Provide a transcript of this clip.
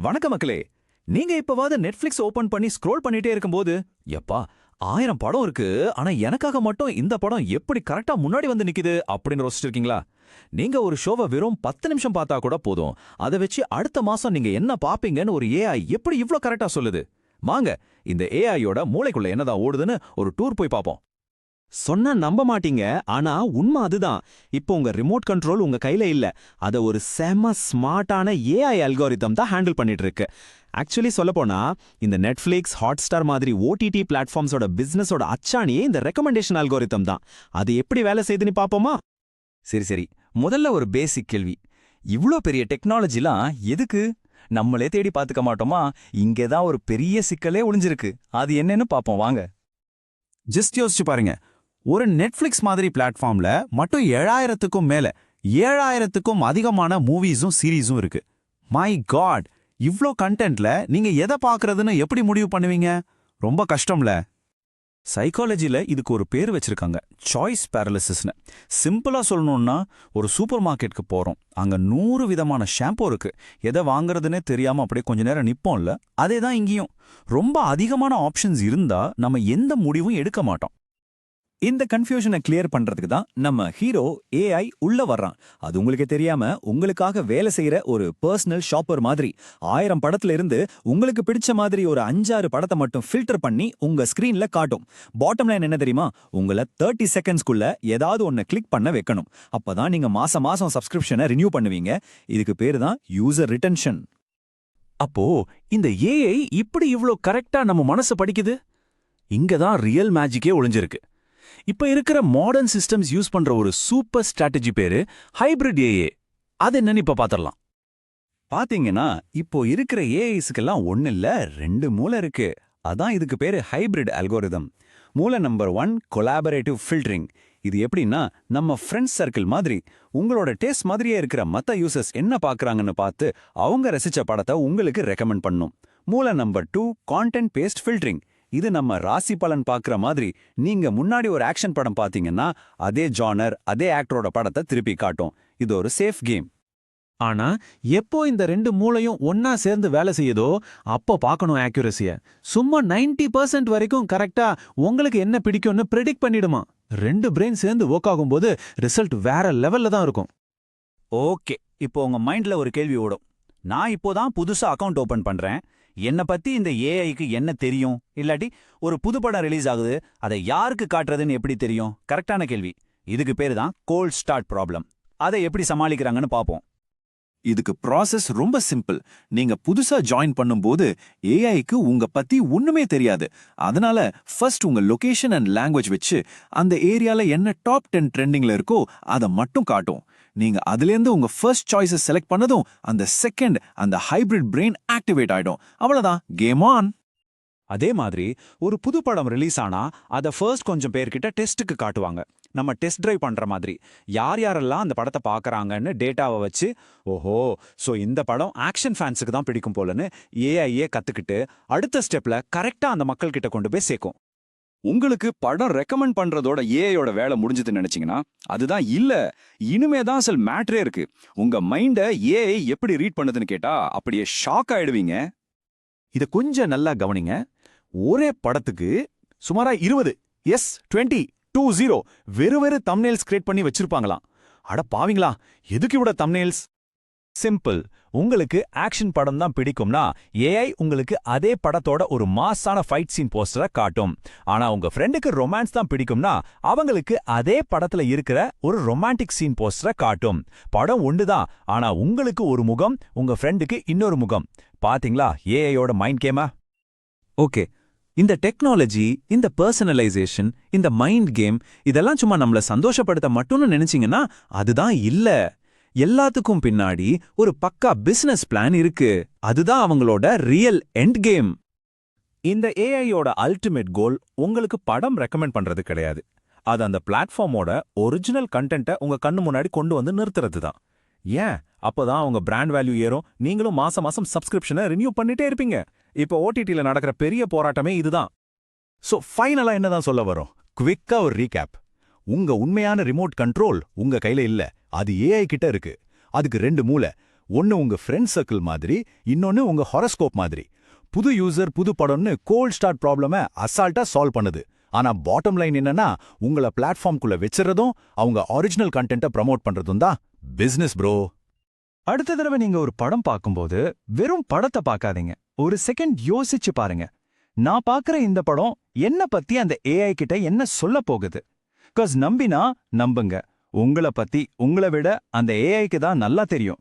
வணக்க மக்களே. நீங்க இப்பவாவது நெட்ஃபிளிக்ஸ் ஓபன் பண்ணி ஸ்க்ரோல் பண்ணிட்டே இருக்கும்போது எப்பா ஆயிரம் படம் இருக்கு ஆனா எனக்காக மட்டும் இந்த படம் எப்படி கரெக்டா முன்னாடி வந்து நிக்குது அப்படின்னு யோசிச்சிருக்கீங்களா? நீங்க ஒரு ஷோவை வெறும் பத்து நிமிஷம் பார்த்தா கூட போதும். அதை வச்சு அடுத்த மாசம் நீங்க என்ன பாப்பீங்கன்னு ஒரு ஏஐ எப்படி இவ்ளோ கரெக்டா சொல்லுது? வாங்க இந்த ஏஐயோட மூளைக்குள்ள என்னதான் ஓடுதுன்னு ஒரு டூர் போய் பார்ப்போம். சொன்னா நம்ப மாட்டீங்க ஆனா உண்மை அதுதான். இப்போ உங்க ரிமோட் கண்ட்ரோல் உங்க கையில இல்ல. அத ஒரு செம ஸ்மார்ட்டான ஏஐ அல்காரிதம் தான் ஹேண்டில் பண்ணிட்டு இருக்கு ஆக்சுவலி சொல்லப்போனா இந்த நெட்ஃபிளிக்ஸ் ஹாட்ஸ்டார் மாதிரி ஓடிடி பிளாட்ஃபார்ம்ஸோட பிசினஸோட அச்சாணியே இந்த ரெக்கமெண்டேஷன் அல்காரிதம் தான். அது எப்படி வேலை செய்யுதுன்னு பாப்போமா? சரி சரி. முதல்ல ஒரு பேசிக் கேள்வி. இவ்ளோ பெரிய டெக்னாலஜிலாம் எதுக்கு? நம்மளே தேடி பார்த்துக்க மாட்டோமா? இங்கே தான் ஒரு பெரிய சிக்கலே ஒளிஞ்சிருக்கு. அது என்னன்னு பார்ப்போம் வாங்க. ஜஸ்ட் யோசிச்சு பாருங்க. ஒரு நெட்ஃபிளிக்ஸ் மாதிரி பிளாட்ஃபார்ம்ல மட்டும் ஏழாயிரத்துக்கும் மேல ஏழாயிரத்துக்கும் அதிகமான மூவிஸும் சீரீஸும் இருக்கு. மை காட் இவ்ளோ கண்டென்ட்ல நீங்க எதை பார்க்கறதுன்னு எப்படி முடிவு பண்ணுவீங்க? ரொம்ப கஷ்டம்ல. சைக்காலஜில இதுக்கு ஒரு பேர் வச்சிருக்காங்க சாய்ஸ் பேரலிசிஸ்னு சிம்பிளா சொல்லணும்னா ஒரு சூப்பர் மார்க்கெட்டுக்கு போறோம். அங்க நூறு விதமான ஷாம்பூ இருக்கு. எதை வாங்குறதுனே தெரியாம அப்படியே கொஞ்ச நேரம் நிப்போம்ல அதே தான் இங்கேயும். ரொம்ப அதிகமான ஆப்ஷன்ஸ் இருந்தா நம்ம எந்த முடிவும் எடுக்க மாட்டோம். இந்த கன்ஃபியூஷனை கிளியர் பண்றதுக்கு தான் நம்ம ஹீரோ ஏஐ உள்ள வர்றான். அது உங்களுக்கு தெரியாம உங்களுக்காக வேலை செய்யற ஒரு பர்சனல் ஷாப்பர் மாதிரி. ஆயிரம் படத்துல இருந்து உங்களுக்கு பிடிச்ச மாதிரி ஒரு அஞ்சாறு படத்தை மட்டும் ஃபில்டர் பண்ணி உங்க ஸ்கிரீன்ல காட்டும். பாட்டம் லைன் என்ன தெரியுமா? உங்களை தேர்ட்டி செகண்ட்ஸ்க்குள்ள ஏதாவது ஒன்னு கிளிக் பண்ண வைக்கணும். அப்பதான் நீங்க மாசம் மாசம் சப்ஸ்கிரிப்ஷனை ரினியூ பண்ணுவீங்க. இதுக்கு பேரு தான் யூசர் ரிட்டன்ஷன் அப்போ இந்த ஏஐ இப்படி இவ்ளோ கரெக்டா நம்ம மனசை படிக்குது? இங்க தான் ரியல் மேஜிக்கே ஒளிஞ்சிருக்கு. இப்ப இருக்கிற மாடர்ன் சிஸ்டம்ஸ் யூஸ் பண்ற ஒரு சூப்பர் ஸ்ட்ராட்டஜி பேரு ஹைபிரிட் ஏஏ அது என்னன்னு இப்ப பாத்திரலாம் பாத்தீங்கன்னா இப்போ இருக்கிற ஏஐஸ்க்கெல்லாம் ஒன்னு இல்ல ரெண்டு மூளை இருக்கு. அதான் இதுக்கு பேரு ஹைபிரிட் அல்கோரிதம் மூளை நம்பர் ஒன் கொலாபரேட்டிவ் ஃபில்டரிங் இது எப்படின்னா நம்ம ஃப்ரெண்ட்ஸ் சர்க்கிள் மாதிரி உங்களோட டேஸ்ட் மாதிரியே இருக்கிற மத்த யூசர்ஸ் என்ன பார்க்குறாங்கன்னு பார்த்து அவங்க ரசிச்ச படத்தை உங்களுக்கு ரெக்கமெண்ட் பண்ணும். மூளை number two content based filtering இது நம்ம ராசி பலன் பார்க்குற மாதிரி நீங்க முன்னாடி ஒரு ஆக்ஷன் படம் பார்த்தீங்கன்னா அதே ஜானர் அதே ஆக்டரோட படத்தை திருப்பி காட்டும். இது ஒரு சேஃப் கேம். ஆனா எப்போ இந்த ரெண்டு மூளையும் ஒன்னா சேர்ந்து வேலை செய்யுதோ அப்போ பார்க்கணும் ஆக்யூரசிய. சும்மா 90% பர்சன்ட் வரைக்கும் கரெக்டா உங்களுக்கு என்ன பிடிக்கும்னு ப்ரெடிக்ட் பண்ணிடுமா. ரெண்டு பிரெயின் சேர்ந்து ஒர்க் ஆகும்போது ரிசல்ட் வேற லெவல்ல தான் இருக்கும். ஓகே. இப்போ உங்க மைண்ட்ல ஒரு கேள்வி ஓடும். நான் இப்போதான் புதுசா அக்கவுண்ட் ஓபன் பண்றேன். என்ன பத்தி இந்த ஏஐக்கு என்ன தெரியும்? இல்லாட்டி ஒரு புது படம் ரிலீஸ் ஆகுது அதை யாருக்கு காட்டுறதுன்னு எப்படி தெரியும்? கரெக்டான கேள்வி. இதுக்கு பேரு தான் கோல்ட் ஸ்டார்ட் ப்ராப்ளம் அதை எப்படி சமாளிக்கிறாங்கன்னு பாப்போம் இதுக்கு ப்ராசஸ் ரொம்ப சிம்பிள் நீங்க புதுசா ஜாயின் பண்ணும்போது ஏஐக்கு உங்க பத்தி ஒண்ணுமே தெரியாது. அதனால ஃபர்ஸ்ட் உங்க லொகேஷன் அண்ட் லாங்குவேஜ் வச்சு அந்த ஏரியால என்ன டாப் டென் ட்ரெண்டிங்ல இருக்கோ அதை மட்டும் காட்டும். நீங்க அதுலேருந்து உங்க ஃபர்ஸ்ட் சாய்ஸை செலக்ட் பண்ணதும் அந்த செகண்ட் அந்த ஹைபிரிட் பிரெயின் ஆக்டிவேட் ஆயிடும். அவ்வளவுதான். கேம் ஆன் அதே மாதிரி ஒரு புது படம் ரிலீஸ் ஆனா அதை ஃபர்ஸ்ட் கொஞ்சம் பேர்கிட்ட டெஸ்ட்டுக்கு காட்டுவாங்க. நம்ம டெஸ்ட் ட்ரைவ் பண்ற மாதிரி. யார் யாரெல்லாம் அந்த படத்தை பார்க்குறாங்கன்னு டேட்டாவை வச்சு ஓஹோ ஸோ இந்த படம் ஆக்ஷன் ஃபேன்ஸுக்கு தான் பிடிக்கும் போலன்னு ஏஐஏ கத்துக்கிட்டு அடுத்த ஸ்டெப்ல கரெக்டா அந்த மக்கள்கிட்ட கொண்டு போய் சேர்க்கும். உங்களுக்கு படம் ரெக்கமெண்ட் பண்றதோட ஏஐயோட வேலை முடிஞ்சதுன்னு நினைச்சீங்கன்னா அதுதான் இல்ல இனிமே தான் அசல் மேட்ரே இருக்கு. உங்க மைண்ட ஏஐ எப்படி ரீட் பண்ணுதுன்னு கேட்டா அப்படியே ஷாக் ஆயிடுவீங்க. இத கொஞ்சம் நல்லா கவனிங்க. ஒரே படத்துக்கு சுமாரா இருபது எஸ் டுவெண்ட்டி டூ ஜீரோ வெறு வெறு தம்னேல்ஸ் கிரியேட் பண்ணி வச்சிருப்பாங்களாம். அட பாவிங்களா எதுக்கு இவ்வளோ தம்னேல்ஸ் சிம்பிள் உங்களுக்கு ஆக்ஷன் படம் தான் பிடிக்கும்னா ஏஐ உங்களுக்கு அதே படத்தோட ஒரு மாஸான ஃபைட் சீன் போஸ்டரை காட்டும். ஆனா உங்க ஃப்ரெண்டுக்கு ரொமான்ஸ் தான் பிடிக்கும்னா அவங்களுக்கு அதே படத்துல இருக்கிற ஒரு ரொமான்டிக் சீன் போஸ்டரை காட்டும். படம் ஒண்டுதான் ஆனா உங்களுக்கு ஒரு முகம் உங்க ஃப்ரெண்டுக்கு இன்னொரு முகம். பாத்தீங்களா ஏஐயோட மைண்ட் கேமா ஓகே இந்த டெக்னாலஜி இந்த பர்சனலைசேஷன் இந்த மைண்ட் கேம் இதெல்லாம் சும்மா நம்மள சந்தோஷப்படுத்த மட்டும்னு நினைச்சீங்கன்னா அதுதான் இல்ல. எல்லாத்துக்கும் பின்னாடி ஒரு பக்கா பிசினஸ் பிளான் இருக்கு. அதுதான் அவங்களோட ரியல் எண்ட் கேம் இந்த ஏஐயோட அல்டிமேட் கோல் உங்களுக்கு படம் ரெக்கமெண்ட் பண்றது கிடையாது. அது அந்த பிளாட்ஃபார்மோட ஒரிஜினல் கண்டென்ட்டை உங்க கண்ணு முன்னாடி கொண்டு வந்து நிறுத்துறது தான் ஏன்? அப்பதான் உங்க பிராண்ட் வேல்யூ ஏறும். நீங்களும் மாசம் மாசம் சப்ஸ்கிரிப்ஷனை ரினியூ பண்ணிட்டே இருப்பீங்க. இப்போ ஓடிடில நடக்கிற பெரிய போராட்டமே இதுதான். சோ ஃபைனலா என்னதான் சொல்ல வரும்? குவிக்கா ஒரு ரீகேப் உங்க உண்மையான ரிமோட் கண்ட்ரோல் உங்க கையில இல்ல. அது ஏஐ கிட்ட இருக்கு. அதுக்கு ரெண்டு மூளை ஒன்னு உங்க ஃப்ரெண்ட் சர்க்கிள் மாதிரி இன்னொன்னு உங்க ஹொரஸ்கோப் மாதிரி. புது யூசர் புது படம்னு கோல்ட் ஸ்டார்ட் ப்ராப்ளம அசால்ட்டா சால்வ் பண்ணுது. ஆனா பாட்டம் லைன் என்னன்னா உங்கள பிளாட்ஃபார்ம்குள்ள வச்சிரதும் அவங்க ஒரிஜினல் கண்டென்ட்டை ப்ரமோட் பண்றதும் தான் பிசினஸ் ப்ரோ அடுத்த தடவை நீங்க ஒரு படம் பார்க்கும்போது வெறும் படத்தை பார்க்காதீங்க. ஒரு செகண்ட் யோசிச்சு பாருங்க. நான் பார்க்குற இந்த படம் என்ன பத்தி அந்த ஏஐ கிட்ட என்ன சொல்ல போகுது? பிகாஸ் நம்பினா நம்புங்க. உங்கள பத்தி உங்களை விட அந்த ஏஐக்கு தான் நல்லா தெரியும்.